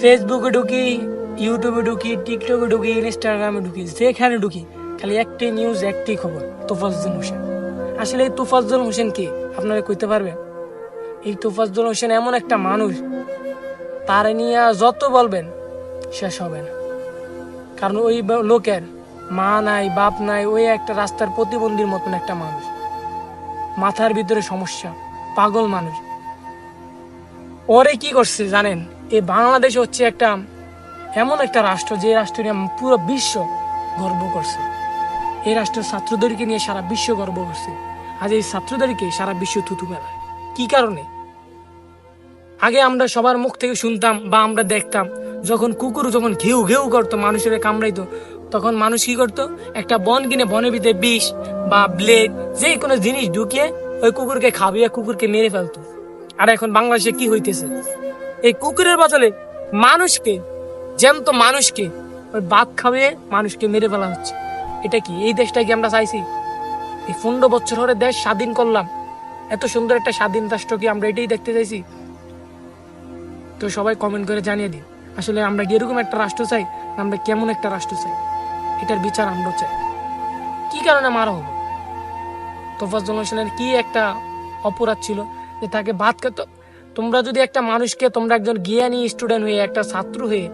ফেসবুকে ঢুকি ইউটিউবে ঢুকি টিকটকে ঢুকি ইনস্টাগ্রামে ঢুকি, যেখানে ঢুকি, খালি একটি নিউজ একটি খবর, তোফাজ্জল হোসেন। আসলে এই তোফাজ্জল হোসেন কে? আপনারা কইতে পারবেন? এই তোফাজ্জল হোসেন এমন একটা মানুষ, তার নিয়ে যত বলবেন, শেষ হবে না। কারণ ওই লোকের মা নাই, বাপ নাই, ওই একটা রাস্তার প্রতিবন্ধীর মতন একটা মানুষ। মাথার ভিতরে সমস্যা, পাগল মানুষ। ওরে কি করছে জানেন? এই বাংলাদেশ হচ্ছে একটা, এমন একটা রাষ্ট্র যে রাষ্ট্র নিয়ে পুরো বিশ্ব গর্ব করছে। এই রাষ্ট্রের ছাত্রদেরকে নিয়ে সারা বিশ্ব গর্ব করছে। আজ এই ছাত্রদেরকে সারা বিশ্ব থুতু মেলায়। কি কারণে? আগে আমরা সবার মুখ থেকে শুনতাম বা আমরা দেখতাম, যখন কুকুর যখন ঘেউ ঘেউ করতো, মানুষের কামড়াইতো, তখন মানুষ কি করতো? একটা বন কিনে বনের ভিতরে বিষ বা ব্লেড, যে কোনো জিনিস ঢুকিয়ে ওই কুকুরকে খাবিয়ে কুকুরকে মেরে ফেলতো। আর এখন বাংলাদেশে কি হইতেছে? এই কুকুরের বদলে মানুষকে, জ্যান্ত মানুষকে, ওই বাঘ খাবিয়ে মানুষকে মেরে ফেলা হচ্ছে। এটা কি? এই দেশটা কি আমরা চাইছি? এই পনেরো বছর ধরে দেশ স্বাধীন করলাম। এত সুন্দর একটা স্বাধীন রাষ্ট্র কি আমরা এটাই দেখতে চাইছি? তো সবাই কমেন্ট করে জানিয়ে দিন, আসলে আমরা কি এরকম একটা রাষ্ট্র চাই আমরা কেমন একটা রাষ্ট্র চাই? এটার বিচার আমরা চাই। কি কারণে মারা হব তোফাজ্জল হোসেনের কি একটা অপরাধ ছিল যে তাকে ভাত খেত তোমরা যদি একটা মানুষকে, তোমরা একজন জ্ঞানী স্টুডেন্ট হয়ে, একটা ছাত্র হয়ে,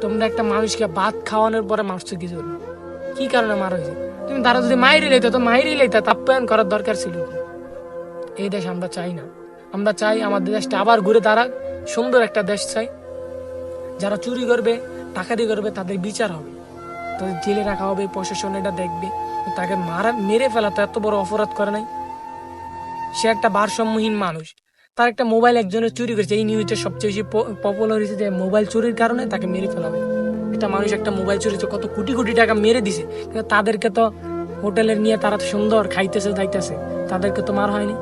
তোমরা একটা মানুষকে ভাত খাওয়ানোর পরে মারছো কি জন্য কি কারণে মারা হয়েছে? তুমি তারা যদি মাইরি লইতে, তো মাইরি লইতে তাপ্যায়ন করার দরকার ছিল এই দেশ আমরা চাই না। আমরা চাই আমাদের দেশটা আবার ঘুরে দাঁড়াক, সুন্দর একটা দেশ চাই। যারা চুরি করবে টাকা টাকারি করবে, তাদের বিচার হবে। তাদের জেলে রাখা হবে, প্রশাসন এটা দেখবে। তাকে মারা, মেরে ফেলা তো এত বড় অপরাধ করে নাই। সে একটা ভারসাম্যহীন মানুষ। তার একটা মোবাইল একজনের চুরি করেছে। এই নিউজটা সবচেয়ে বেশি পপুলার হয়েছে যে মোবাইল চুরির কারণে তাকে মেরে ফেলা হবে একটা মানুষ একটা মোবাইল চুরিছে কত কোটি কোটি টাকা মেরে দিছে। কিন্তু তাদেরকে তো হোটেলের নিয়ে তারা তো সুন্দর খাইতেছে যাইতেছে তাদেরকে তো মার হয়নি।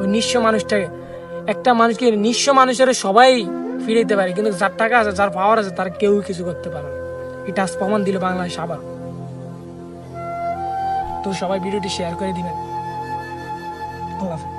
ওই নিঃস্ব মানুষটাকে। একটা মানুষকে নিঃস্ব মানুষের সবাই ফিরে দিতে পারে, কিন্তু যার টাকা আছে, যার পাওয়ার আছে, তার কেউ কিছু করতে পারে না। এটা আজ প্রমাণ দিল বাংলাদেশ আবার। তো সবাই ভিডিওটি শেয়ার করে দিবেন। আল্লাহ।